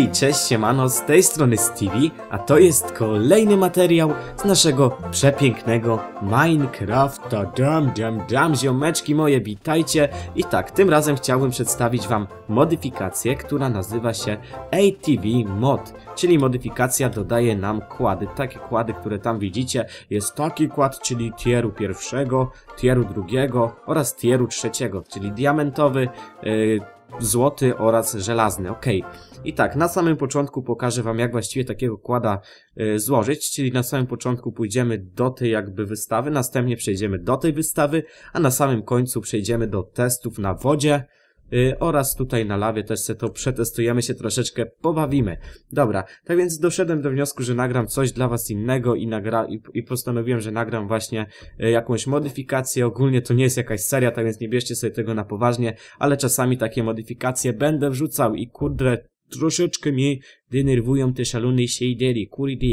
Hej, cześć siemano, z tej strony Stevie, a to jest kolejny materiał z naszego przepięknego Minecrafta. Dam, dam, dam, ziomeczki moje, witajcie. I tak, tym razem chciałbym przedstawić wam modyfikację, która nazywa się ATV Mod, czyli modyfikacja dodaje nam kłady. Takie kłady, które tam widzicie, jest taki kład, czyli tieru pierwszego, tieru drugiego oraz tieru trzeciego, czyli diamentowy, yy, złoty oraz żelazny. Ok. I tak, na samym początku pokażę Wam, jak właściwie takiego kłada y, złożyć, czyli na samym początku pójdziemy do tej jakby wystawy, następnie przejdziemy do tej wystawy, a na samym końcu przejdziemy do testów na wodzie, oraz tutaj na lawie też se to przetestujemy się troszeczkę, pobawimy. Dobra, tak więc doszedłem do wniosku, że nagram coś dla was innego i, nagra i, i postanowiłem, że nagram właśnie y, jakąś modyfikację. Ogólnie to nie jest jakaś seria, tak więc nie bierzcie sobie tego na poważnie, ale czasami takie modyfikacje będę wrzucał i kurde, troszeczkę mnie denerwują te szalone shadery, kurde.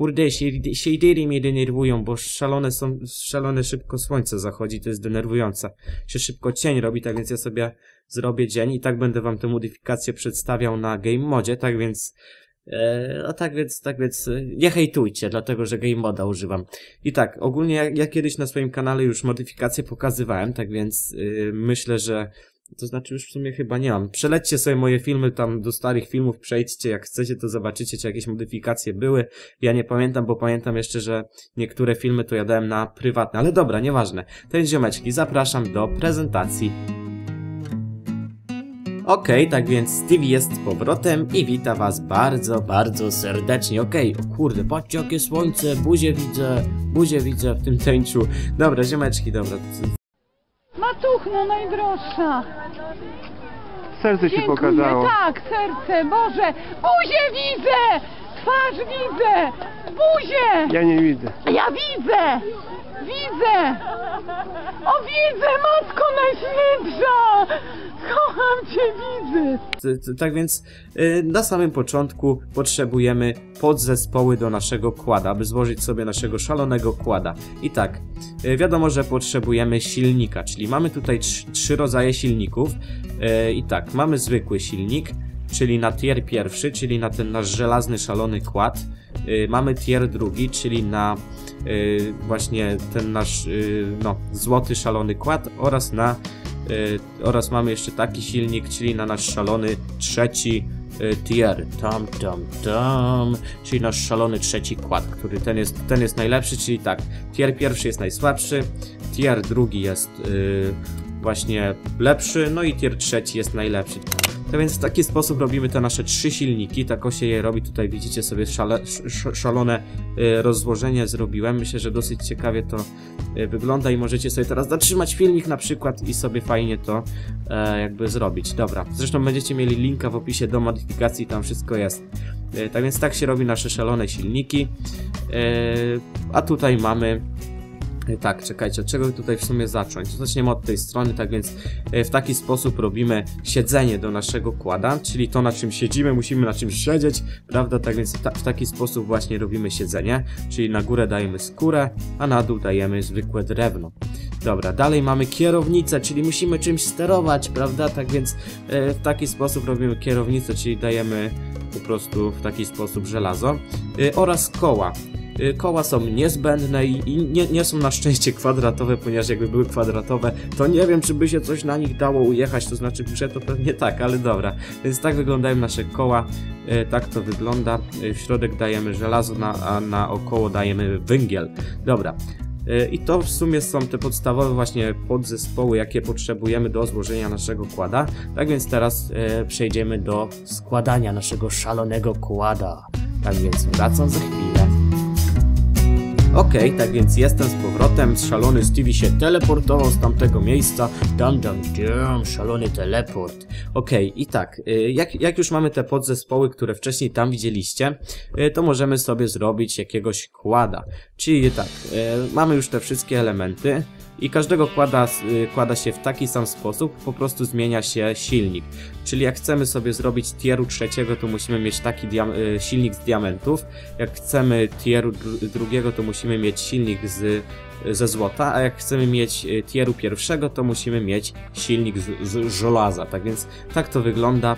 Kurde, shade- shadery mnie denerwują, bo szalone są, szalone szybko słońce zachodzi, to jest denerwujące. Się szybko cień robi, tak więc ja sobie zrobię dzień i tak będę wam tę modyfikację przedstawiał na game modzie, tak więc E, a tak więc, tak więc e, nie hejtujcie, dlatego że game moda używam. I tak, ogólnie ja, ja kiedyś na swoim kanale już modyfikacje pokazywałem, tak więc yy, myślę, że to znaczy już w sumie chyba nie mam. Przelećcie sobie moje filmy tam do starych filmów, przejdźcie, jak chcecie to zobaczycie, czy jakieś modyfikacje były. Ja nie pamiętam, bo pamiętam jeszcze, że niektóre filmy to jadałem na prywatne, ale dobra, nieważne. To ziomeczki, zapraszam do prezentacji. Okej, tak więc Stevie jest z powrotem i wita was bardzo, bardzo serdecznie. Okej, o kurde, patrzcie jakie słońce, buzie widzę, buzie widzę w tym tęczu. Dobra, ziomeczki, dobra. Matuchno najdroższa. Serce ci Dziękuję. pokazało. Tak, serce, Boże. Buzię widzę! Twarz widzę! Buzię! Ja nie widzę. Ja widzę! Widzę! O, widzę, Matko Najświętsza! Kocham Cię, widzę! Tak więc y, na samym początku potrzebujemy podzespoły do naszego kłada, aby złożyć sobie naszego szalonego kłada. I tak, y, wiadomo, że potrzebujemy silnika, czyli mamy tutaj trz- trzy rodzaje silników. Y, I tak, mamy zwykły silnik, czyli na tier pierwszy, czyli na ten nasz żelazny szalony kład. Mamy tier drugi, czyli na właśnie ten nasz y, no, złoty szalony kład oraz na y, oraz mamy jeszcze taki silnik, czyli na nasz szalony trzeci y, tier. Tam, tam, tam. Czyli nasz szalony trzeci kład, który ten jest, ten jest najlepszy, czyli tak, tier pierwszy jest najsłabszy, tier drugi jest y, właśnie lepszy, no i tier trzeci jest najlepszy. To więc w taki sposób robimy te nasze trzy silniki, tak o się je robi, tutaj widzicie sobie szale, sz, szalone y, rozłożenie. Zrobiłem, myślę, że dosyć ciekawie to y, wygląda i możecie sobie teraz zatrzymać filmik na przykład i sobie fajnie to e, jakby zrobić. Dobra, zresztą będziecie mieli linka w opisie do modyfikacji, tam wszystko jest. E, tak więc tak się robi nasze szalone silniki, e, a tutaj mamy Tak, czekajcie, od czego tutaj w sumie zacząć? Zaczniemy od tej strony, tak więc e, w taki sposób robimy siedzenie do naszego kłada, czyli to na czym siedzimy, musimy na czymś siedzieć, prawda? Tak więc ta, w taki sposób właśnie robimy siedzenie, czyli na górę dajemy skórę, a na dół dajemy zwykłe drewno. Dobra, dalej mamy kierownicę, czyli musimy czymś sterować, prawda? Tak więc e, w taki sposób robimy kierownicę, czyli dajemy po prostu w taki sposób żelazo e, oraz koła. Y, Koła są niezbędne i, i nie, nie są na szczęście kwadratowe, ponieważ jakby były kwadratowe, to nie wiem, czy by się coś na nich dało ujechać, to znaczy, że to pewnie tak, ale dobra. Więc tak wyglądają nasze koła, y, tak to wygląda. Y, W środek dajemy żelazo, na, a na około dajemy węgiel. Dobra. I to w sumie są te podstawowe właśnie podzespoły, jakie potrzebujemy do złożenia naszego kłada. Tak więc teraz y, przejdziemy do składania naszego szalonego kłada. Tak więc wracam za chwilę. Okej, tak więc jestem z powrotem. Szalony Stevie się teleportował z tamtego miejsca. Dam, dam, dam, szalony teleport. Okej, i tak, y, jak, jak już mamy te podzespoły, które wcześniej tam widzieliście, y, to możemy sobie zrobić jakiegoś kłada. Czyli tak, y, mamy już te wszystkie elementy i każdego kłada, y, kłada się w taki sam sposób, po prostu zmienia się silnik. Czyli jak chcemy sobie zrobić tieru trzeciego, to musimy mieć taki y, silnik z diamentów. Jak chcemy tieru dru- drugiego, to musimy mieć silnik z ze złota, a jak chcemy mieć y, tieru pierwszego, to musimy mieć silnik z, z żelaza. Tak więc tak to wygląda.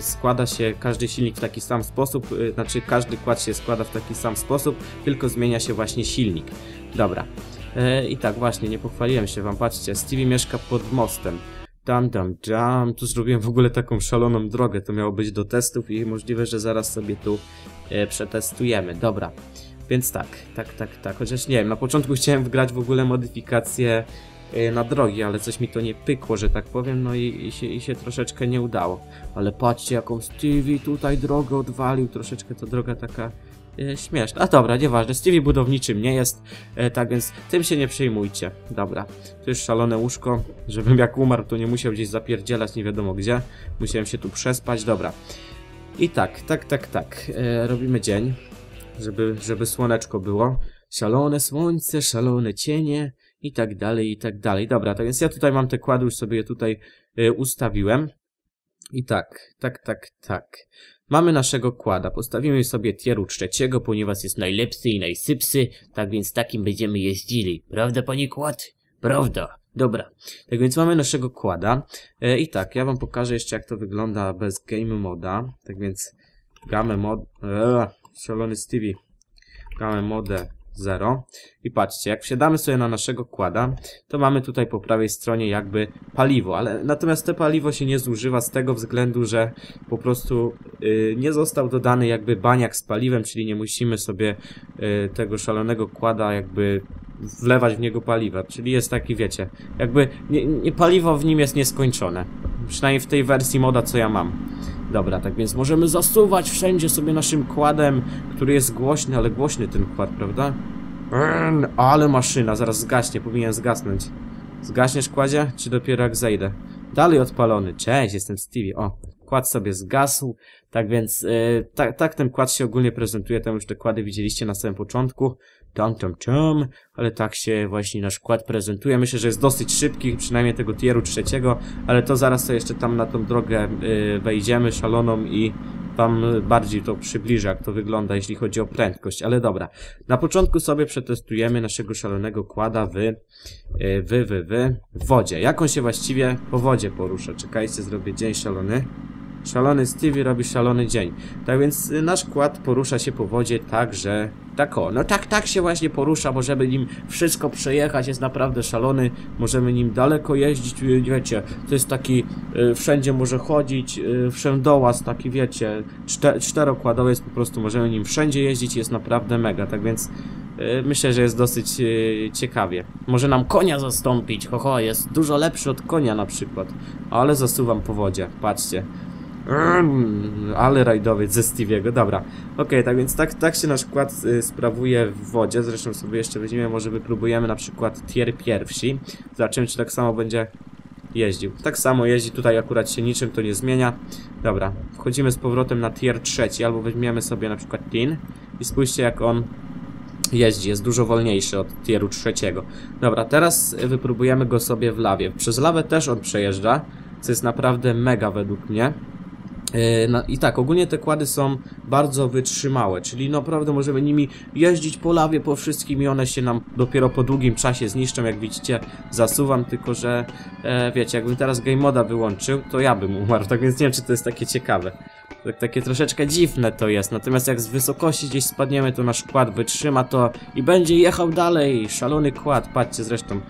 Składa się każdy silnik w taki sam sposób, znaczy każdy kład się składa w taki sam sposób, tylko zmienia się właśnie silnik. Dobra. E, I tak właśnie, nie pochwaliłem się wam, patrzcie, Stevie mieszka pod mostem. Dam, dam, dam. Tu zrobiłem w ogóle taką szaloną drogę. To miało być do testów i możliwe, że zaraz sobie tu e, przetestujemy. Dobra. Więc tak, tak, tak, tak. Chociaż nie wiem, na początku chciałem wgrać w ogóle modyfikację e, na drogi, ale coś mi to nie pykło, że tak powiem, no i, i, się, i się troszeczkę nie udało. Ale patrzcie, jaką Stevie tutaj drogę odwalił. Troszeczkę to droga taka e, śmieszna. A dobra, nieważne. Stevie budowniczym nie jest, e, tak więc tym się nie przejmujcie. Dobra. To już szalone łóżko, żebym jak umarł, to nie musiał gdzieś zapierdzielać nie wiadomo gdzie. Musiałem się tu przespać, dobra. I tak, tak, tak, tak. E, robimy dzień, żeby, żeby słoneczko było. Szalone słońce, szalone cienie i tak dalej, i tak dalej. Dobra, tak więc ja tutaj mam te kłady, już sobie je tutaj e, ustawiłem. I tak, tak, tak, tak. Mamy naszego kłada. Postawimy sobie tieru trzeciego, ponieważ jest najlepszy i najsypsy, tak więc takim będziemy jeździli. Prawda, panie kład? Prawda. Dobra. Tak więc mamy naszego kłada. E, I tak, ja wam pokażę jeszcze jak to wygląda bez game moda. Tak więc gamę mod... Eee, szalony Stevie. Gamę modę 0. I patrzcie, jak wsiadamy sobie na naszego kłada, to mamy tutaj po prawej stronie jakby paliwo, ale natomiast te paliwo się nie zużywa z tego względu, że po prostu y, nie został dodany jakby baniak z paliwem, czyli nie musimy sobie y, tego szalonego kłada jakby wlewać w niego paliwa, czyli jest taki, wiecie, jakby nie, nie, paliwo w nim jest nieskończone. Przynajmniej w tej wersji moda, co ja mam. Dobra, tak więc możemy zasuwać wszędzie sobie naszym kładem, który jest głośny, ale głośny ten kład, prawda? Brrn, ale maszyna, zaraz zgaśnie, powinien zgasnąć. Zgaśniesz kładzie, czy dopiero jak zejdę? Dalej odpalony. Cześć, jestem Stevie. O, kład sobie zgasł. Tak więc, tak, tak ten kład się ogólnie prezentuje. Tam już te kłady widzieliście na samym początku. Tam, tam, tam. Ale tak się właśnie nasz kład prezentuje. Myślę, że jest dosyć szybki, przynajmniej tego tieru trzeciego. Ale to zaraz sobie jeszcze tam na tą drogę yy, wejdziemy szaloną i wam bardziej to przybliżę, jak to wygląda, jeśli chodzi o prędkość. Ale dobra. Na początku sobie przetestujemy naszego szalonego kłada w, w, w, w, w wodzie. Jak on się właściwie po wodzie porusza? Czekajcie, zrobię dzień szalony. Szalony Stevie robi szalony dzień. Tak więc y, nasz kład porusza się po wodzie tak, że... Tak o, no tak, tak się właśnie porusza, możemy nim wszystko przejechać, jest naprawdę szalony, możemy nim daleko jeździć, y, wiecie, to jest taki, y, wszędzie może chodzić, y, wszędołaz taki, wiecie, czte, czterokładowiec, po prostu możemy nim wszędzie jeździć, jest naprawdę mega, tak więc y, myślę, że jest dosyć ciekawie. Może nam konia zastąpić, ho, ho, jest dużo lepszy od konia na przykład, ale zasuwam po wodzie, patrzcie. Ale rajdowiec ze Stevie'ego, dobra. Okej, tak więc tak, tak się nasz kład y, sprawuje w wodzie. Zresztą sobie jeszcze weźmiemy, może wypróbujemy na przykład tier pierwsi. Zobaczymy, czy tak samo będzie jeździł. Tak samo jeździ, tutaj akurat się niczym to nie zmienia. Dobra, wchodzimy z powrotem na tier trzeci, albo weźmiemy sobie na przykład tin i spójrzcie jak on jeździ, jest dużo wolniejszy od tieru trzeciego. Dobra, teraz wypróbujemy go sobie w lawie. Przez lawę też on przejeżdża, co jest naprawdę mega według mnie. Yy, no I tak, ogólnie te kłady są bardzo wytrzymałe, czyli naprawdę możemy nimi jeździć po lawie, po wszystkim i one się nam dopiero po długim czasie zniszczą, jak widzicie zasuwam, tylko że e, wiecie, jakbym teraz game moda wyłączył, to ja bym umarł, tak więc nie wiem, czy to jest takie ciekawe. Tak, takie troszeczkę dziwne to jest, natomiast jak z wysokości gdzieś spadniemy, to nasz kład wytrzyma to i będzie jechał dalej, szalony kład, patrzcie zresztą,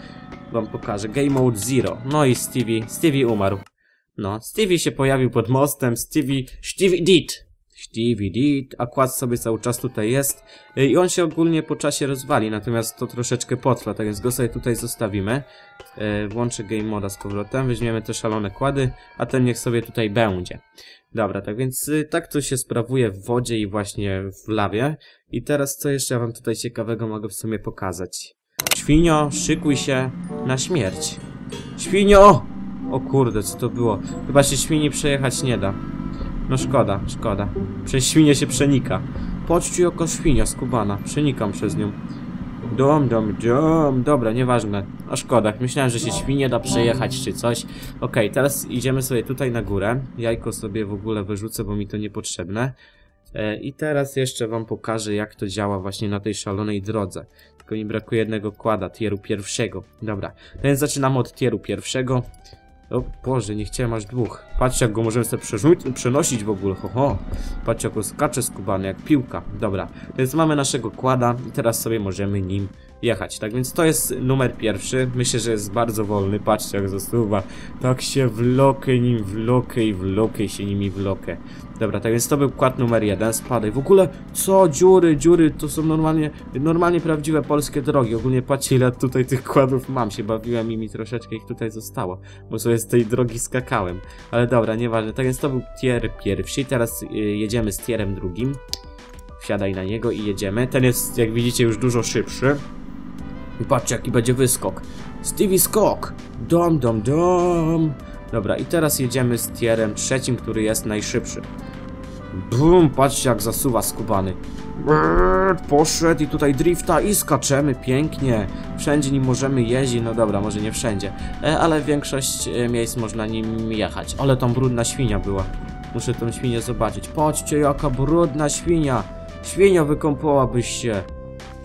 wam pokażę, game mode zero, no i Stevie, Stevie umarł. No, Stevie się pojawił pod mostem, Stevie, Stevie did. Stevie did, a kład sobie cały czas tutaj jest y, i on się ogólnie po czasie rozwali, natomiast to troszeczkę potrwa, tak więc go sobie tutaj zostawimy. Y, Włączę game moda z powrotem, weźmiemy te szalone kłady, a ten niech sobie tutaj będzie. Dobra, tak więc y, tak to się sprawuje w wodzie i właśnie w lawie. I teraz co jeszcze ja wam tutaj ciekawego mogę w sumie pokazać. Świnio, szykuj się na śmierć. Świnio! O kurde, co to było? Chyba się świni przejechać nie da. No szkoda, szkoda. Przez świnię się przenika. Patrzcie jaka świnia skubana. Przenikam przez nią. Dom, dom, dom. Dobra, nieważne. A szkoda. Myślałem, że się świnie da przejechać czy coś. Okej, teraz idziemy sobie tutaj na górę. Jajko sobie w ogóle wyrzucę, bo mi to niepotrzebne. E, I teraz jeszcze wam pokażę, jak to działa właśnie na tej szalonej drodze. Tylko mi brakuje jednego kłada, tieru pierwszego. Dobra, więc zaczynamy od tieru pierwszego. O Boże, nie chciałem aż dwóch. Patrzcie, jak go możemy sobie przenosić w ogóle, ho, ho. Patrzcie, jak on skacze skubany, jak piłka. Dobra, więc mamy naszego kłada i teraz sobie możemy nim jechać. Tak więc to jest numer pierwszy. Myślę, że jest bardzo wolny. Patrzcie, jak zasuwa. Tak się wlokę nim, wlokę i wlokę się nimi wlokę. Dobra, tak więc to był kład numer jeden. Spadaj. W ogóle, co? Dziury, dziury, to są normalnie, normalnie prawdziwe polskie drogi. Ogólnie patrzcie, ile tutaj tych kładów mam. Się bawiłem i mi troszeczkę ich tutaj zostało. Bo sobie z tej drogi skakałem. Ale dobra, nieważne. Tak więc to był tier pierwszy. Teraz y, jedziemy z tierem drugim. Wsiadaj na niego i jedziemy. Ten jest, jak widzicie, już dużo szybszy. I patrzcie, jaki będzie wyskok. Stevie skok! Dom, dom, dom! Dobra, i teraz jedziemy z tierem trzecim, który jest najszybszy. Bum, patrzcie jak zasuwa skubany. Brrr, Poszedł i tutaj drifta i skaczemy pięknie. Wszędzie nim możemy jeździć, no dobra, może nie wszędzie. E, ale większość e, miejsc można nim jechać. Ale tam brudna świnia była. Muszę tą świnię zobaczyć. Patrzcie jaka brudna świnia. Świnia wykąpałabyś się.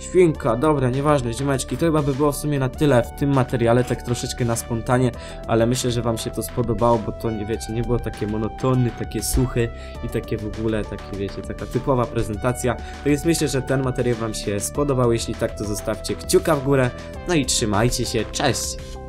Świnka, dobra, nieważne, ziomeczki, to chyba by było w sumie na tyle w tym materiale, tak troszeczkę na spontanie, ale myślę, że wam się to spodobało, bo to, nie wiecie, nie było takie monotonne, takie suche i takie w ogóle, takie, wiecie, taka typowa prezentacja, to więc myślę, że ten materiał wam się spodobał, jeśli tak, to zostawcie kciuka w górę, no i trzymajcie się, cześć!